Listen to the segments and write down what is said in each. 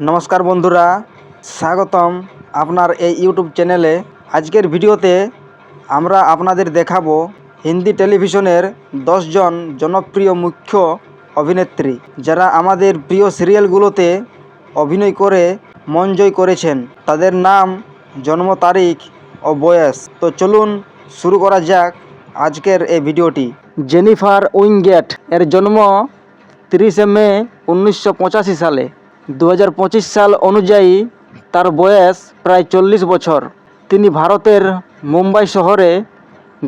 নমস্কার বন্ধুরা, স্বাগতম আপনার এই ইউটিউব চ্যানেলে। আজকের ভিডিওতে আমরা আপনাদের দেখাবো হিন্দি টেলিভিশনের দশজন জনপ্রিয় মুখ্য অভিনেত্রী, যারা আমাদের প্রিয় সিরিয়ালগুলোতে অভিনয় করে মন জয় করেছেন। তাদের নাম, জন্ম তারিখ ও বয়স। তো চলুন শুরু করা যাক আজকের এই ভিডিওটি। জেনিফার উইংগেট এর জন্ম তিরিশে মে উনিশশো পঁচাশি সালে। দু হাজার পঁচিশ সাল অনুযায়ী তার বয়স প্রায় চল্লিশ বছর। তিনি ভারতের মুম্বাই শহরে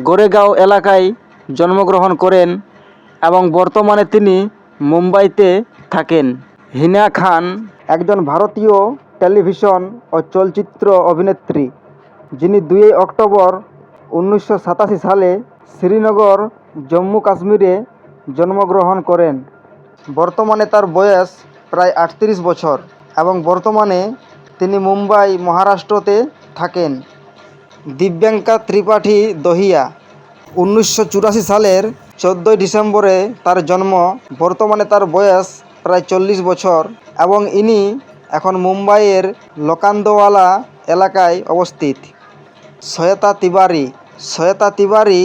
গোরেগাঁও এলাকায় জন্মগ্রহণ করেন এবং বর্তমানে তিনি মুম্বাইতে থাকেন। হিনা খান একজন ভারতীয় টেলিভিশন ও চলচ্চিত্র অভিনেত্রী, যিনি দুই অক্টোবর উনিশশো সাতাশি সালে শ্রীনগর, জম্মু কাশ্মীরে জন্মগ্রহণ করেন। বর্তমানে তার বয়স প্রায় আটত্রিশ বছর এবং বর্তমানে তিনি মুম্বাই, মহারাষ্ট্রতে থাকেন। দিব্যাঙ্কা ত্রিপাঠী দহিয়া উনিশশো চুরাশি সালের চোদ্দোই ডিসেম্বরে তার জন্ম, বর্তমানে তার বয়স প্রায় চল্লিশ বছর এবং ইনি এখন মুম্বাইয়ের লোকান্দওয়ালা এলাকায় অবস্থিত। শ্বেতা তিওয়ারি শ্বেতা তিওয়ারি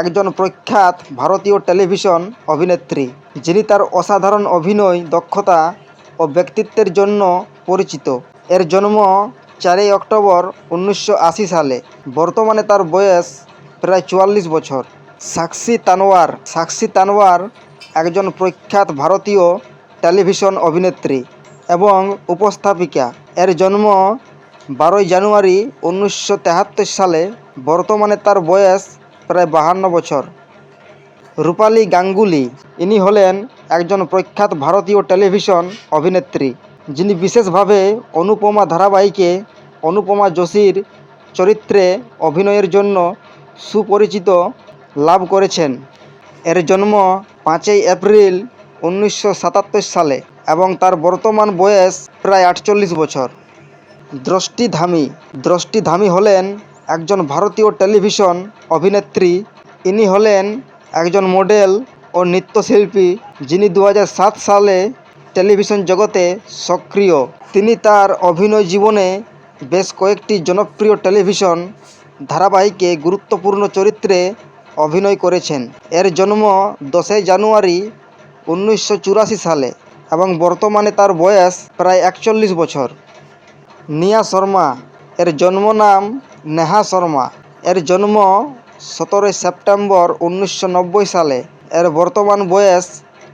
একজন প্রখ্যাত ভারতীয় টেলিভিশন অভিনেত্রী। যিনি তার অসাধারণ অভিনয় দক্ষতা ও ব্যক্তিত্বের জন্য পরিচিত। এর জন্ম চারই অক্টোবর উনিশশো আশি সালে। বর্তমানে তার বয়স প্রায় চুয়াল্লিশ বছর। সাক্ষী তানোয়ার সাক্ষী তানোয়ার একজন প্রখ্যাত ভারতীয় টেলিভিশন অভিনেত্রী এবং উপস্থাপিকা। এর জন্ম বারোই জানুয়ারি উনিশশো সালে। বর্তমানে তার বয়স প্রায় বাহান্ন বছর। রূপালী গাঙ্গুলি। ইনি হলেন একজন প্রখ্যাত ভারতীয় টেলিভিশন অভিনেত্রী, যিনি বিশেষভাবে অনুপমা ধারাবাহিকে অনুপমা যোশীর চরিত্রে অভিনয়ের জন্য সুপরিচিত লাভ করেছেন। এর জন্ম পাঁচই এপ্রিল উনিশশো সাতাত্তর সালে এবং তার বর্তমান বয়স প্রায় আটচল্লিশ বছর। দ্রষ্টি ধামি দ্রষ্টি ধামি হলেন একজন ভারতীয় টেলিভিশন অভিনেত্রী। ইনি হলেন একজন মডেল ও নৃত্যশিল্পী যিনি দু হাজার সাত সালে টেলিভিশন জগতে সক্রিয়। তিনি তার অভিনয় জীবনে বেশ কয়েকটি জনপ্রিয় টেলিভিশন ধারাবাহিকে গুরুত্বপূর্ণ চরিত্রে অভিনয় করেছেন। এর জন্ম দশই জানুয়ারি উনিশশো চুরাশি সালে এবং বর্তমানে তার বয়স প্রায় একচল্লিশ বছর। নিয়া শর্মা, এর জন্ম নাম নেহা শর্মা। এর জন্ম সতেরোই সেপ্টেম্বর উনিশশো নব্বই সালে। এর বর্তমান বয়স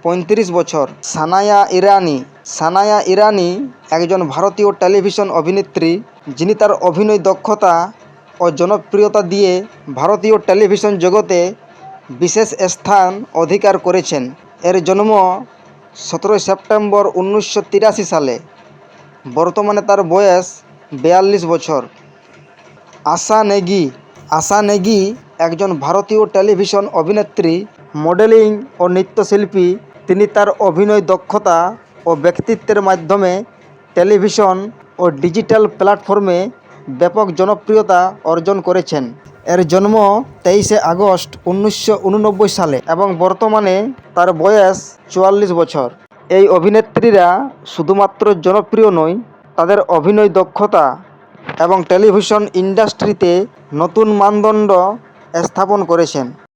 পঁয়ত্রিশ বছর। সানায়া ইরানি। সানায়া ইরানি একজন ভারতীয় টেলিভিশন অভিনেত্রী, যিনি তার অভিনয় দক্ষতা ও জনপ্রিয়তা দিয়ে ভারতীয় টেলিভিশন জগতে বিশেষ স্থান অধিকার করেছেন। এর জন্ম সতেরোই সেপ্টেম্বর উনিশশো তিরাশি সালে। বর্তমানে তার বয়স বিয়াল্লিশ বছর। আশা নেগি। আশা নেগি একজন ভারতীয় টেলিভিশন অভিনেত্রী মডেলিং ও নৃত্যশিল্পী, তিনি তার অভিনয় দক্ষতা ও ব্যক্তিত্বের মাধ্যমে টেলিভিশন ও ডিজিটাল প্ল্যাটফর্মে ব্যাপক জনপ্রিয়তা অর্জন করেছেন। এর জন্ম তেইশে আগস্ট উনিশশো উননব্বই সালে এবং বর্তমানে তার বয়স চুয়াল্লিশ বছর। এই অভিনেত্রীরা শুধুমাত্র জনপ্রিয় নয়, তাদের অভিনয় দক্ষতা এবং টেলিভিশন ইন্ডাস্ট্রিতে নতুন মানদণ্ড স্থাপন করেছেন।